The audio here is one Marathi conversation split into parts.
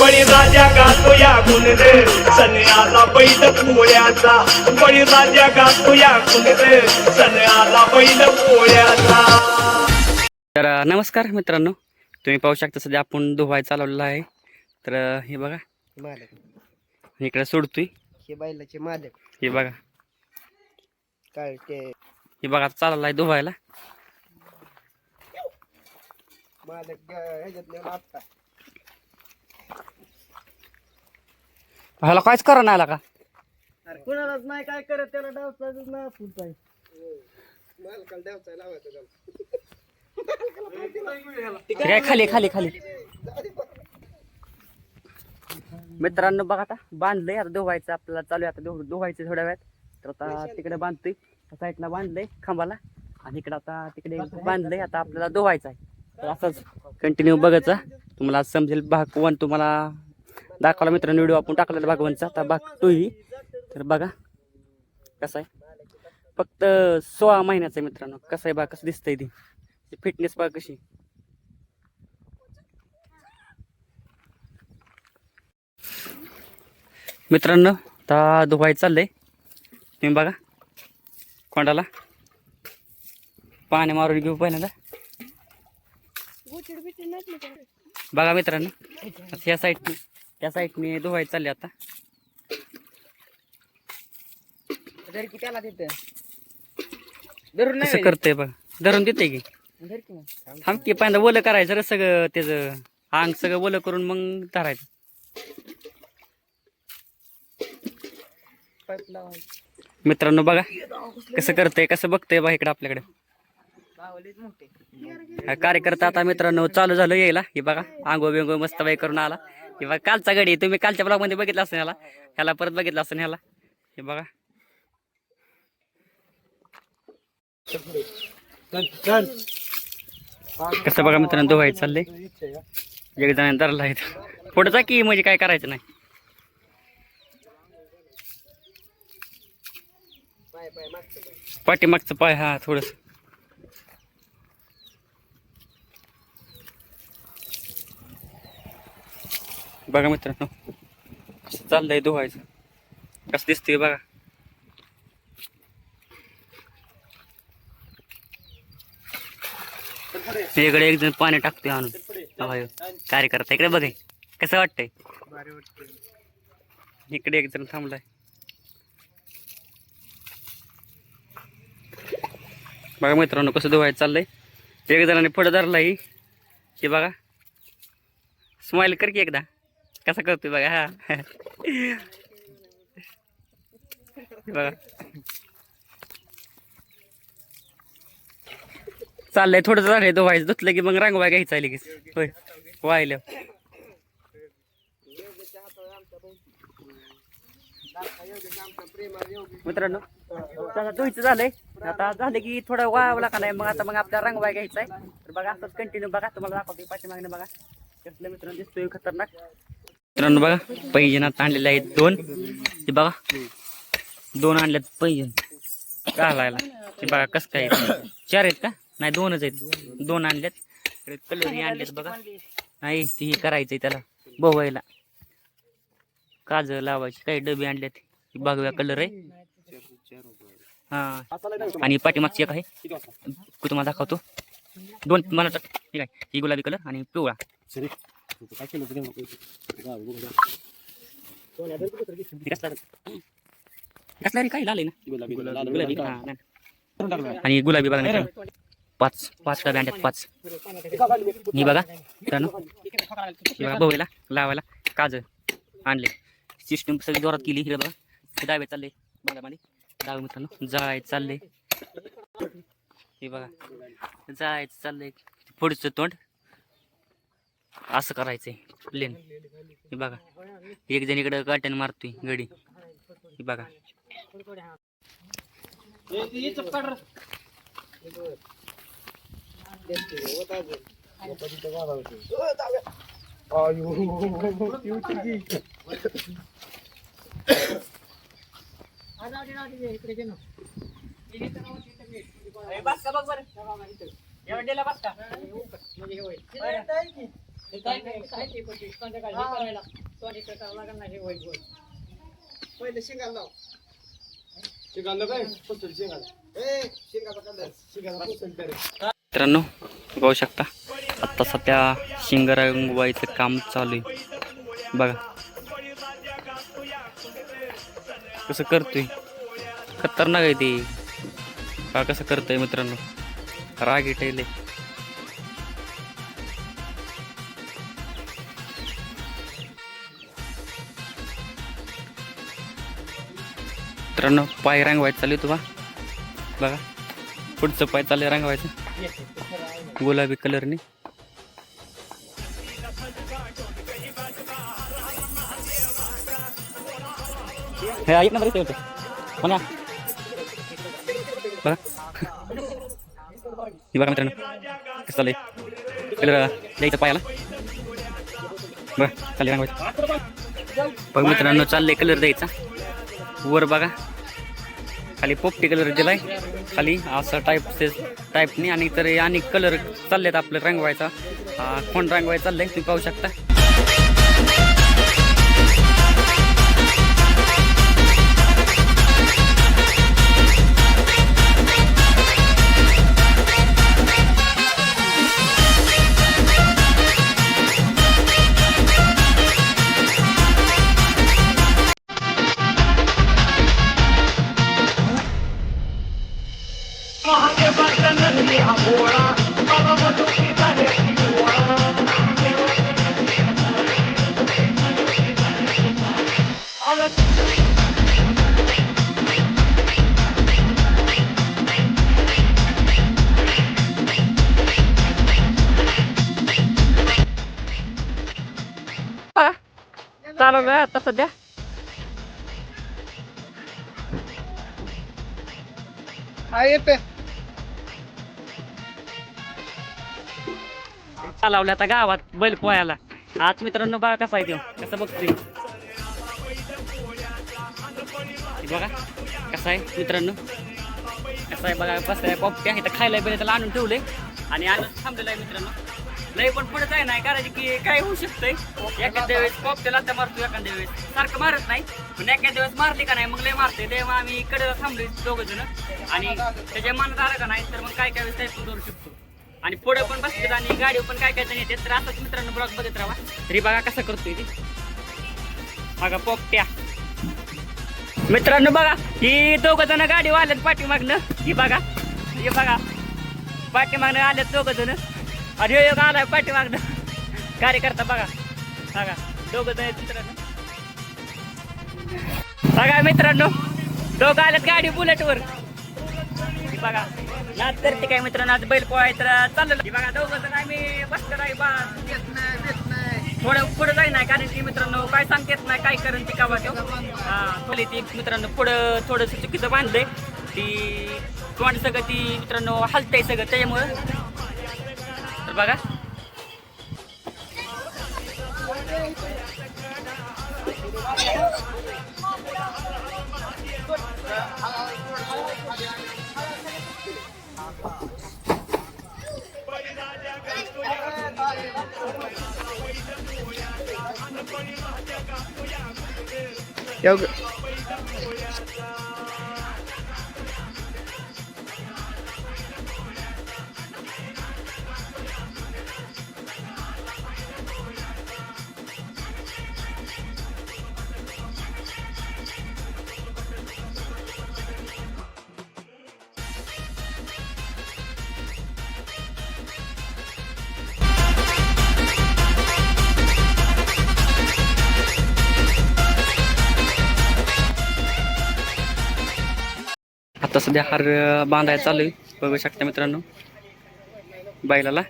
बळी राजा गातो या सन्याला बैल पोळ्याचा. बळी राजा गातो या सन्याला बैल पोळ्याचा. तर नमस्कार मित्रांनो. तुम्ही पाहू शकता सध्या आपण दोहाय चालवलेला आहे. तर हे बघा. मालक. इकडे सोडतोय. हे बैलाचे मालक. हे बघा. काय ते? हे बघा चालला आहे दोहायला मालक अं, ह्याच्यात नेला आत्ता. ह्याला काहीच करा नाही आला का कुणालाच नाही काय करत त्याला? डावचाच ना फुल पाहिजे मालकाला डावचा लावायचं त्याला. हे काय खाली खाली खाली. मित्रांनो बघा आता बांधलंय आता दोहायचं आपल्याला चालू आहे आता दो दोहायचं थोड्या वेळात. तर आता तिकडे बांधतोय. साईडला बांधलंय खांबाला. आणि इकडे आता तिकडे बांधलंय आता आपल्याला दोहायचं आहे. तर असंच कंटिन्यू बघायचा. तुम्हाला समजेल भाग वन तुम्हाला दाखवला मित्रांनो व्हिडिओ आपण टाकलेला भाग वनचा आता भाग टूही तर बघा कसं आहे? फक्त सोळा महिन्याचं आहे मित्रांनो. कसं आहे बघा कसं दिसतंय ती? फिटनेस बघा कशी. मित्रांनो आता धुवायचं चाललंय. तुम्ही बघा. कोंडाला. पाणी मारून घेऊ पहिल्यांदा. बघा मित्रांनो ह्या साईडने त्या साईडने धुवायचं चालले आता. कसं करतंय बघा. धरून देते की. थांब की पहिल्यांदा ओलं करायचं रे सगळं त्याचं अंग सगळं ओलं करून मग धरायचं. मित्रांनो बघा कसं करतंय कसं बघतंय बा इकडं आपल्याकडे. हा कार्यकर्ता आता मित्रांनो चालू झालं यायला. हे बघा आंघो बिंगो मस्त बाई करून आला. हे बघा कालचा गडी तुम्ही कालच्या ब्लॉगमध्ये बघितला असं ह्याला. ह्याला परत बघितला असं ह्याला. हे बघा. कसं बघा मित्रांनो दोहाय चाललंय. एक जण धरला आहे पुढे जा की म्हणजे काय करायचं नाही पाय पाय मागचं पाय. पाठीमागचं पाय हा थोडस. बघा मित्रांनो कसं चाललंय धुवायचं. कसं दिसतंय बघा. इकडे एक जण पाणी टाकतोय आणून. कार्यकर्ता इकडे बघाय कसं वाटतंय? इकडे एक जण थांबलाय. बघा मित्रांनो कसं धुवायचं चाललंय. एक जणाने पुढं धरलाय हे. बघा. स्माइल कर की एकदा. कसा करतोय बघा हा. बघा. चाललंय थोडं झालंय धुवायचं. धुतलं की मग रांगवाय घ्यायचं आली की. होय. वाहिलं. मित्रांनो आता धुईचं झालंय? आता झालं की थोडं वाळवला का नाही मग आता मग आपल्याला रंगवाय घ्यायचा आहे तर बघा असंच कंटिन्यू बघा तुम्हाला दाखवते पाठीमागनं बघा. कसलं मित्रांनो दिसतोय खतरनाक. मित्रांनो बघा पैजणात आणलेले आहेत दोन. ते बघा दोन आणल्यात पैजण. घालायला. ते बघा कसं काय चार आहेत का? नाही दोनच आहेत. दोन आणल्यात कलर आणलेत बघा. नाही ती हे करायचंय त्याला बोवायला काज लावायची काही डबे आणलेत. बघव्या कलर आहे. हा. आणि पाठीमागची एक आहे. तू तुम्हाला दाखवतो. दोन मला ठीक आहे ही गुलाबी कलर आणि पिवळा. कसला रे काही लाल आहे ना? गुलाबी नाही. आणि गुलाबी बघा. पाच पाच डबे आणल्यात पाच. ही बघा मित्रांनो. बघा बघूला लावायला काज आणले. सिस्टम सगळी जोरात केली हिरे बघा. डावे चालले बघा मध्ये डावे मित्रांनो जाय चालले हे बघा जायचं चाललंय. पुढचं तोंड असं करायचंय प्लेन हे बघा एक जण इकडं काट्याने मारतोय गडी. हे बघा. बस का बघ बरं बस का पहिले लाव काय ए शिंगाचा मित्रांनो बघू शकता आता सध्या शिंगरंगवाईचं काम चालू आहे. बघा. कसं करतोय? खतरनाक आहे ते. का कसं करतोय मित्रांनो? राग येते मित्रांनो पाय रंगवायचं चालू आहे तुम्हा बघा. पुढचं पाय चालू आहे रंगवायचं. गुलाबी कलरने हे ऐक ना बरं ते होते म्हणा बघा ही बघा मित्रांनो कसं चाललंय कलर द्यायचं पायाला बघा चालले रंगवायचं बघ मित्रांनो चाललंय कलर द्यायचा वर बघा खाली पोपटी कलर दिलाय खाली असं टाईप टाईपने आणि तर आणि कलर चाललेत आपलं रंगवायचा कोण रंगवायचा चाललंय तुम्ही पाहू शकता taruh di atas aja. Ayo teh हे आता गावात बैल पोहायला. आज मित्रांनो बघा कसा आहे तो? कसं बघतोय? बघा कसा आहे मित्रांनो? कसं आहे बघा कसं आहे पॉपट्या इथं खायला बैल त्याला आणून ठेवले आणि आणून थांबलेलं आहे मित्रांनो. लय पण पुढे आहे नाही कारण की काय होऊ शकतंय? एखाद्या वेळेस पॉपट्याला आता मारतो एखाद्या वेळेस. सारखं मारत नाही पण एखाद्या वेळेस मारली का नाही मग लय मारते तेव्हा आम्ही इकडे थांबले दोघं जण. आणि त्याच्या मनात आलं का नाही तर मग काय काय वेळेस करू शकतो. आणि पुढे पण बसतात आणि गाडी पण काय काय जण येते तर असंच मित्रांनो ब्लॉग बघत राहा. तरी बघा कसं करतोय ते. बघा पोपट्या. मित्रांनो बघा ही दोघं जण गाडी आल्यात पाठीमागनं. ही बघा ही बघा. पाठीमागनं आल्यात दोघं जण. आणि योग आलाय आलाय पाठीमागनं. कार्यकर्ता बघा बघा. दोघं जण आहेत मित्रांनो. बघा मित्रांनो दोघं आल्यात गाडी बुलेटवर. बघा. नाच करते काय मित्रांनो आज बैल पोहाय तर चाललं ही बघा दोघं आम्ही बसकर आहे बा. थोडं पुढं जाई नाही कारण की मित्रांनो काय सांगतेत नाही काय करेन ती कावा हा थोडी ती मित्रांनो पुढं थोडंसं चुकीचं बांधलंय. ती तोंड सगळं ती मित्रांनो हलतंय सगळं त्याच्यामुळं. तर बघा. Yo, आता सध्या हार बांधायला चालू आहे. बघू शकता मित्रांनो. बैलाला.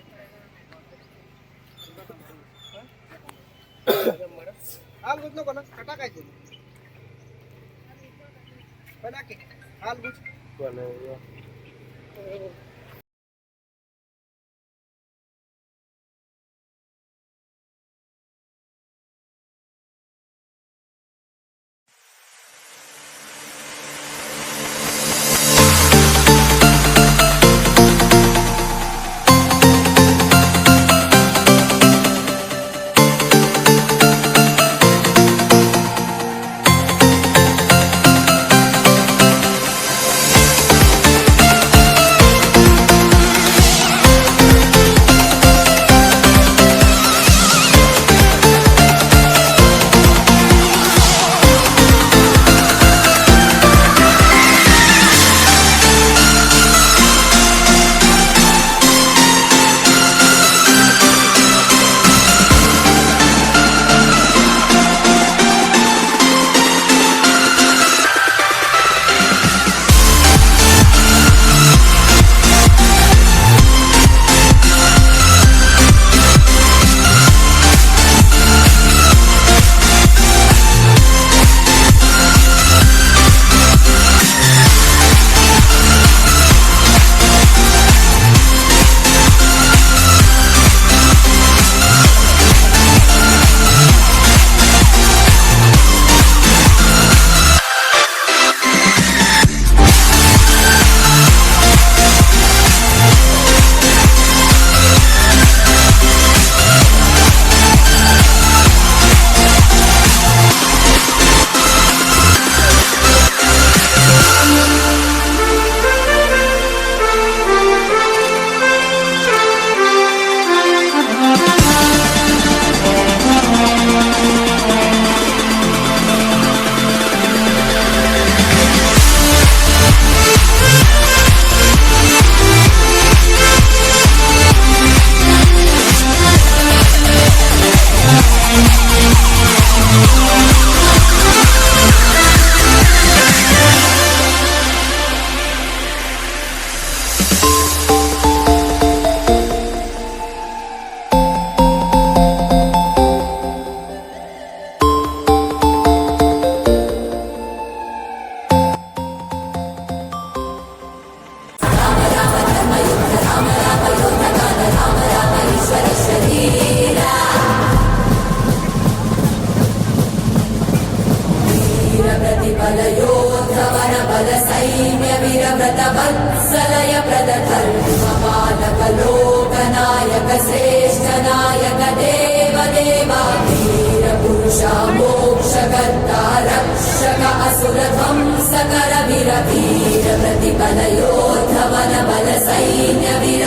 कर्ता रक्षकासुरभं सकल बीरभीर प्रतिपदयोर्धवन बल सैन्य बीर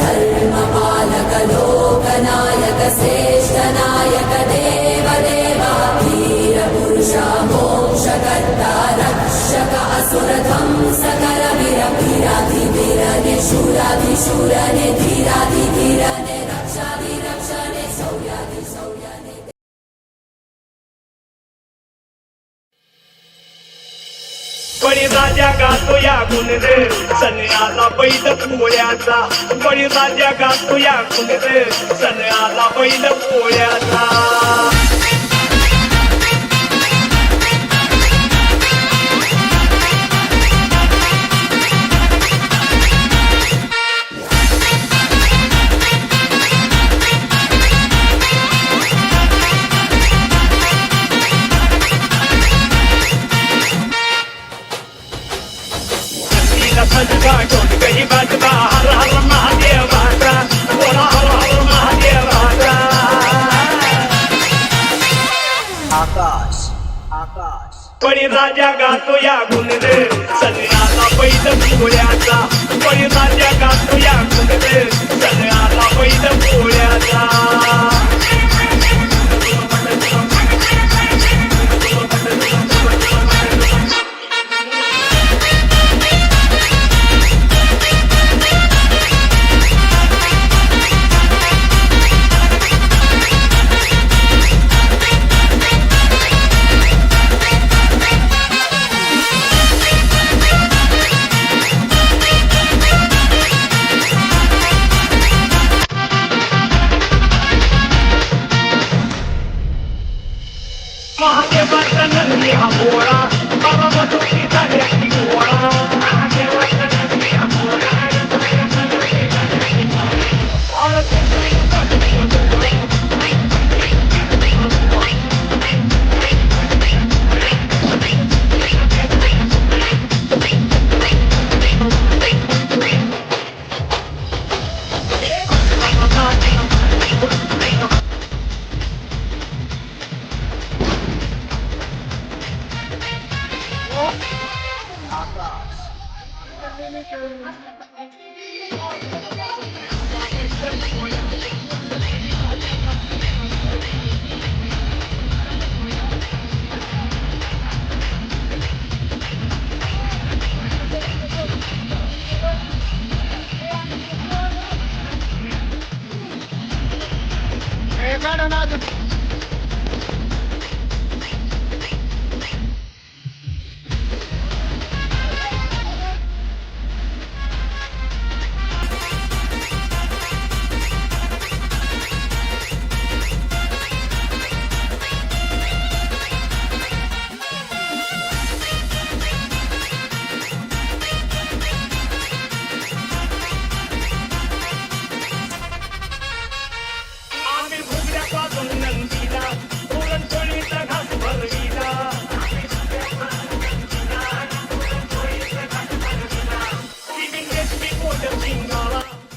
धर्मपालक लोकनायक श्रेष्ठनायक देवदेवाभीर पुरुषाभोक्षगर्ता मोक्षकर्ता रक्षक बीरभीराधिरनि शूराधिशूरनि धीराधिधीर बळीराजा गातो या गुणर सन्याला बैल पोळ्याचा. बळीराजा गातो या गुणर सन्याला बैल पोळ्याचा. आकाश आकाश. बळी राजा गातो या गुणर सगळ्याला पैद पोळ्याचा बळी राजा गातो या गुणर सगळ्याला पैद पोळ्याचा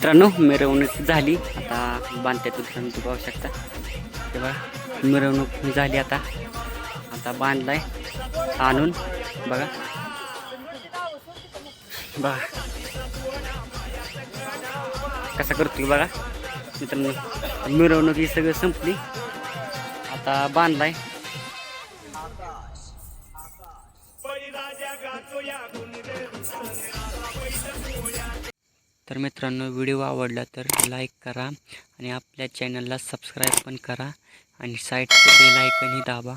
मित्रांनो मिरवणूक झाली. आता बांधत्यात मित्रांनो तू पाहू शकता तेव्हा मिरवणूक झाली आता. आता बांधलाय आणून बघा. बघा. कसा करतो बघा. मित्रांनो मिरवणूक ही सगळं संपली. आता बांधलाय. तर मित्रांनो व्हिडिओ आवडला तर लाईक करा आणि आपल्या चॅनलला सबस्क्राईब पण करा आणि साईडचे बेल आयकनही दाबा.